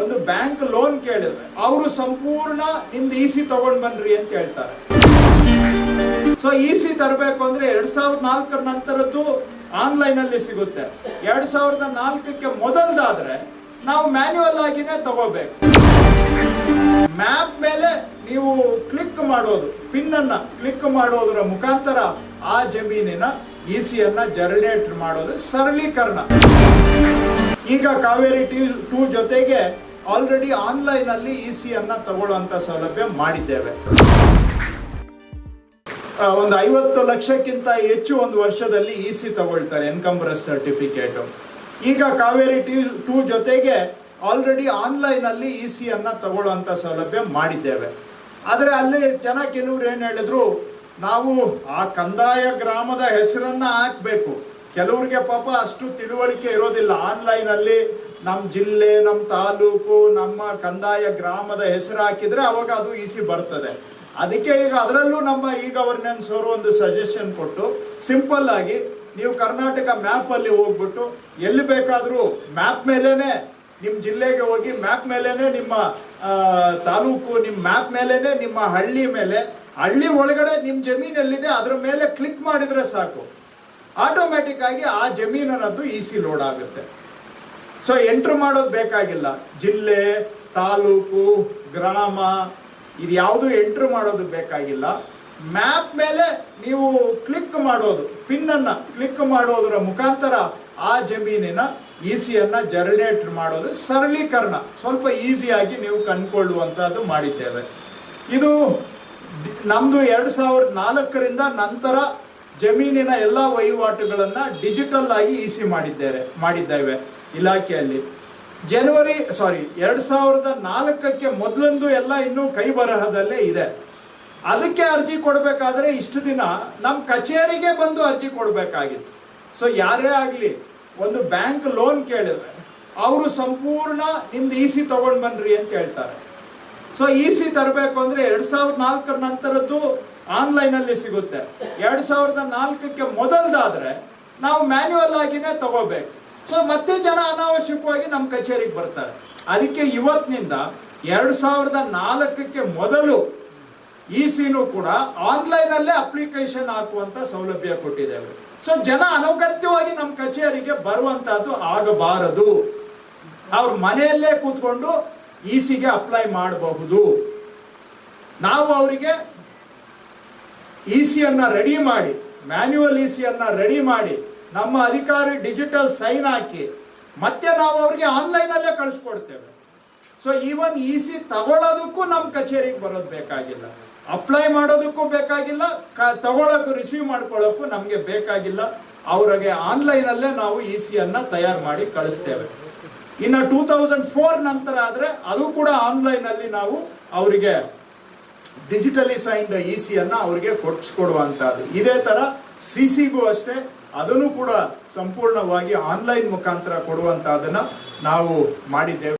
ಒಂದು bank loan ಕೇಳಿದ್ರೆ ಅವರು ಸಂಪೂರ್ಣ ನಿಮ್ದು ಇ ಸಿ ತಗೊಂಡ್ ಬನ್ರಿ ಅಂತ ಹೇಳ್ತಾರೆ. ಸೊ ಇ ಸಿ ತರಬೇಕು ಅಂದ್ರೆ ಎರಡ್ ಸಾವಿರದ ನಾಲ್ಕರ ನಂತರದ್ದು ಆನ್ಲೈನ್ ಅಲ್ಲಿ ಸಿಗುತ್ತೆ. ಎರಡ್ ಸಾವಿರದ ನಾಲ್ಕಕ್ಕೆ ಮೊದಲ್ದಾದ್ರೆ ನಾವು ಮ್ಯಾನ್ಯುವಲ್ ಆಗಿನೇ ತಗೋಬೇಕು. ಮ್ಯಾಪ್ ಮೇಲೆ ನೀವು ಕ್ಲಿಕ್ ಮಾಡೋದು ಪಿನ್ ಅನ್ನ ಕ್ಲಿಕ್ ಮಾಡೋದ್ರ ಮುಖಾಂತರ ಆ ಜಮೀನಿನ ಇ ಸಿಯನ್ನ ಜನರೇಟ್ ಮಾಡೋದು, ಸರಳೀಕರಣ. ಈಗ ಕಾವೇರಿ ಟೂ ಜೊತೆಗೆ ಆಲ್ರೆಡಿ ಆನ್ಲೈನ್ ಅಲ್ಲಿ ಇ ಸಿ ಅನ್ನ ತಗೊಳ್ಳುವಂತ ಸೌಲಭ್ಯ ಮಾಡಿದ್ದೇವೆ. ಒಂದು ಐವತ್ತು ಲಕ್ಷಕ್ಕಿಂತ ಹೆಚ್ಚು ಒಂದು ವರ್ಷದಲ್ಲಿ ಇ ಸಿ ತಗೊಳ್ತಾರೆ ಎನ್ಕಂಬ್ರಸ್ ಸರ್ಟಿಫಿಕೇಟ್ ಈಗ ಕಾವೇರಿ ಟಿ, ಟೂ ಜೊತೆಗೆ ಆಲ್ರೆಡಿ ಆನ್ಲೈನ್ ಅಲ್ಲಿ ಇ ಸಿ ಅನ್ನ ತಗೊಳ್ಳುವಂತ ಸೌಲಭ್ಯ ಮಾಡಿದ್ದೇವೆ. ಆದರೆ ಅಲ್ಲಿ ಜನ ಕೆಲವರು ಏನು ಹೇಳಿದ್ರು, ನಾವು ಆ ಕಂದಾಯ ಗ್ರಾಮದ ಹೆಸರನ್ನ ಹಾಕಬೇಕು. ಕೆಲವ್ರಿಗೆ ಪಾಪ ಅಷ್ಟು ತಿಳುವಳಿಕೆ ಇರೋದಿಲ್ಲ ಆನ್ಲೈನ್ ಅಲ್ಲಿ. ನಮ್ಮ ಜಿಲ್ಲೆ ನಮ್ಮ ತಾಲೂಕು, ನಮ್ಮ ಕಂದಾಯ ಗ್ರಾಮದ ಹೆಸರು ಹಾಕಿದ್ರೆ ಅವಾಗ ಅದು ಈಸಿ ಬರ್ತದೆ. ಅದಕ್ಕೆ ಈಗ ಅದರಲ್ಲೂ ನಮ್ಮ ಇ ಗವರ್ನೆನ್ಸ್ ಅವರು ಒಂದು ಸಜೆಷನ್ ಕೊಟ್ಟು ಸಿಂಪಲ್ ಆಗಿ ನೀವು ಕರ್ನಾಟಕ ಮ್ಯಾಪ್ ಅಲ್ಲಿ ಹೋಗ್ಬಿಟ್ಟು, ಎಲ್ಲಿ ಬೇಕಾದರೂ ಮ್ಯಾಪ್ ಮೇಲೇನೆ ನಿಮ್ಮ ಜಿಲ್ಲೆಗೆ ಹೋಗಿ ಮ್ಯಾಪ್ ಮೇಲೇನೆ ನಿಮ್ಮ ತಾಲೂಕು ನಿಮ್ಮ ಮ್ಯಾಪ್ ಮೇಲೇನೆ ನಿಮ್ಮ ಹಳ್ಳಿ ಮೇಲೆ, ಹಳ್ಳಿ ಒಳಗಡೆ ನಿಮ್ಮ ಜಮೀನಲ್ಲಿದೆ, ಅದರ ಮೇಲೆ ಕ್ಲಿಕ್ ಮಾಡಿದ್ರೆ ಸಾಕು. ಆಟೋಮ್ಯಾಟಿಕ್ ಆಗಿ ಆ ಜಮೀನನ್ನದು ಇ ಸಿ ಲೋಡ್ ಆಗುತ್ತೆ. ಸೊ ಎಂಟ್ರ್ ಮಾಡೋದು ಬೇಕಾಗಿಲ್ಲ. ಜಿಲ್ಲೆ, ತಾಲೂಕು, ಗ್ರಾಮ, ಇದು ಯಾವುದು ಎಂಟ್ರ್ ಮಾಡೋದು ಬೇಕಾಗಿಲ್ಲ. ಮ್ಯಾಪ್ ಮೇಲೆ ನೀವು ಕ್ಲಿಕ್ ಮಾಡೋದು ಪಿನ್ ಅನ್ನ ಕ್ಲಿಕ್ ಮಾಡೋದರ ಮುಖಾಂತರ ಆ ಜಮೀನಿನ ಇ ಸಿಯನ್ನು ಜನರೇಟ್ ಮಾಡೋದು, ಸರಳೀಕರಣ. ಸ್ವಲ್ಪ ಈಸಿಯಾಗಿ ನೀವು ಕಂಡುಕೊಳ್ಳುವಂತಹದ್ದು ಮಾಡಿದ್ದೇವೆ. ಇದು ನಮ್ದು ಎರಡ್ ಸಾವಿರದ ನಾಲ್ಕರಿಂದ ನಂತರ ಜಮೀನಿನ ಎಲ್ಲ ವಹಿವಾಟುಗಳನ್ನ ಡಿಜಿಟಲ್ ಆಗಿ ಇ ಸಿ ಮಾಡಿದ್ದೇವೆ ಮಾಡಿದ್ದೇವೆ. ಇಲಾಖೆಯಲ್ಲಿ. ಜನವರಿ ಸಾರಿ ಎರಡು ಸಾವಿರದ ನಾಲ್ಕಕ್ಕೆ ಮೊದಲೊಂದು ಎಲ್ಲ ಇನ್ನೂ ಕೈ ಬರಹದಲ್ಲೇ ಇದೆ. ಅದಕ್ಕೆ ಅರ್ಜಿ ಕೊಡಬೇಕಾದ್ರೆ ಇಷ್ಟು ದಿನ ನಮ್ಮ ಕಚೇರಿಗೆ ಬಂದು ಅರ್ಜಿ ಕೊಡಬೇಕಾಗಿತ್ತು. ಸೊ ಯಾರೇ ಆಗಲಿ, ಒಂದು ಬ್ಯಾಂಕ್ ಲೋನ್ ಕೇಳಿದ್ರೆ ಅವರು ಸಂಪೂರ್ಣ ನಿಮ್ದು ಇ ಸಿ ತಗೊಂಡ್ ಬನ್ರಿ ಅಂತ ಹೇಳ್ತಾರೆ. ಸೊ ಇ ಸಿ ತರಬೇಕು ಅಂದ್ರೆ ಎರಡ್ ಸಾವಿರದ ನಾಲ್ಕರ ನಂತರದ್ದು ಆನ್ಲೈನ್ ಅಲ್ಲಿ ಸಿಗುತ್ತೆ. ಎರಡು ಸಾವಿರದ ನಾಲ್ಕಕ್ಕೆ ಮೊದಲ್ದಾದರೆ ನಾವು ಮ್ಯಾನ್ಯುವಲ್ ಆಗಿನೇ ತಗೋಬೇಕು. ಸೊ ಮತ್ತೆ ಜನ ಅನಾವಶ್ಯಕವಾಗಿ ನಮ್ಮ ಕಚೇರಿಗೆ ಬರ್ತಾರೆ. ಅದಕ್ಕೆ ಇವತ್ತಿನಿಂದ ಎರಡ್ ಸಾವಿರದ ನಾಲ್ಕಕ್ಕೆ ಮೊದಲು ಇ ಸಿನೂ ಕೂಡ ಆನ್ಲೈನ್ ಅಲ್ಲೇ ಅಪ್ಲಿಕೇಶನ್ ಹಾಕುವಂತ ಸೌಲಭ್ಯ ಕೊಟ್ಟಿದ್ದೇವೆ. ಸೊ ಜನ ಅನಗತ್ಯವಾಗಿ ನಮ್ಮ ಕಚೇರಿಗೆ ಬರುವಂತಹದ್ದು ಆಗಬಾರದು. ಅವ್ರ ಮನೆಯಲ್ಲೇ ಕೂತ್ಕೊಂಡು ಇ ಸಿಗೆ ಅಪ್ಲೈ ಮಾಡಬಹುದು. ನಾವು ಅವರಿಗೆ ಇ ಸಿಯನ್ನ ರೆಡಿ ಮಾಡಿ, ಮ್ಯಾನ್ಯುವಲ್ ಇ ಸಿಯನ್ನ ರೆಡಿ ಮಾಡಿ ನಮ್ಮ ಅಧಿಕಾರಿ ಡಿಜಿಟಲ್ ಸೈನ್ ಹಾಕಿ, ಮತ್ತೆ ನಾವು ಅವ್ರಿಗೆ ಆನ್ಲೈನ್ ಅಲ್ಲೇ ಕಳಿಸ್ಕೊಡ್ತೇವೆ. ಸೊ ಈವನ್ ಇ ಸಿ ತಗೊಳ್ಳೋದಕ್ಕೂ ನಮ್ಮ ಕಚೇರಿಗೆ ಬರೋದು ಬೇಕಾಗಿಲ್ಲ. ಅಪ್ಲೈ ಮಾಡೋದಕ್ಕೂ ಬೇಕಾಗಿಲ್ಲ, ಕ ತಗೊಳ್ಳೋಕ್ಕೂ ರಿಸೀವ್ ಮಾಡ್ಕೊಳ್ಳೋಕ್ಕೂ ನಮಗೆ ಬೇಕಾಗಿಲ್ಲ. ಅವ್ರಿಗೆ ಆನ್ಲೈನ್ ಅಲ್ಲೇ ನಾವು ಇ ಸಿಯನ್ನು ತಯಾರು ಮಾಡಿ ಕಳಿಸ್ತೇವೆ. ಇನ್ನು ಟೂ ತೌಸಂಡ್ ಫೋರ್ ನಂತರ ಆದ್ರೆ ಅದು ಕೂಡ ಆನ್ಲೈನ್ ಅಲ್ಲಿ ನಾವು ಅವರಿಗೆ ಡಿಜಿಟಲಿ ಸೈನ್ಡ್ ಇ ಸಿಯನ್ನು ಅನ್ನ ಅವರಿಗೆ ಕೊಡಿಸ್ಕೊಡುವಂಥದ್ದು ಇದೇ ತರ ಸಿ ಸಿಗೂ ಅಷ್ಟೇ ಅದನ್ನು ಕೂಡ ಸಂಪೂರ್ಣವಾಗಿ ಆನ್ಲೈನ್ ಮುಖಾಂತರ ಕೊಡುವಂತಹದನ್ನ ನಾವು ಮಾಡಿದ್ದೇವೆ.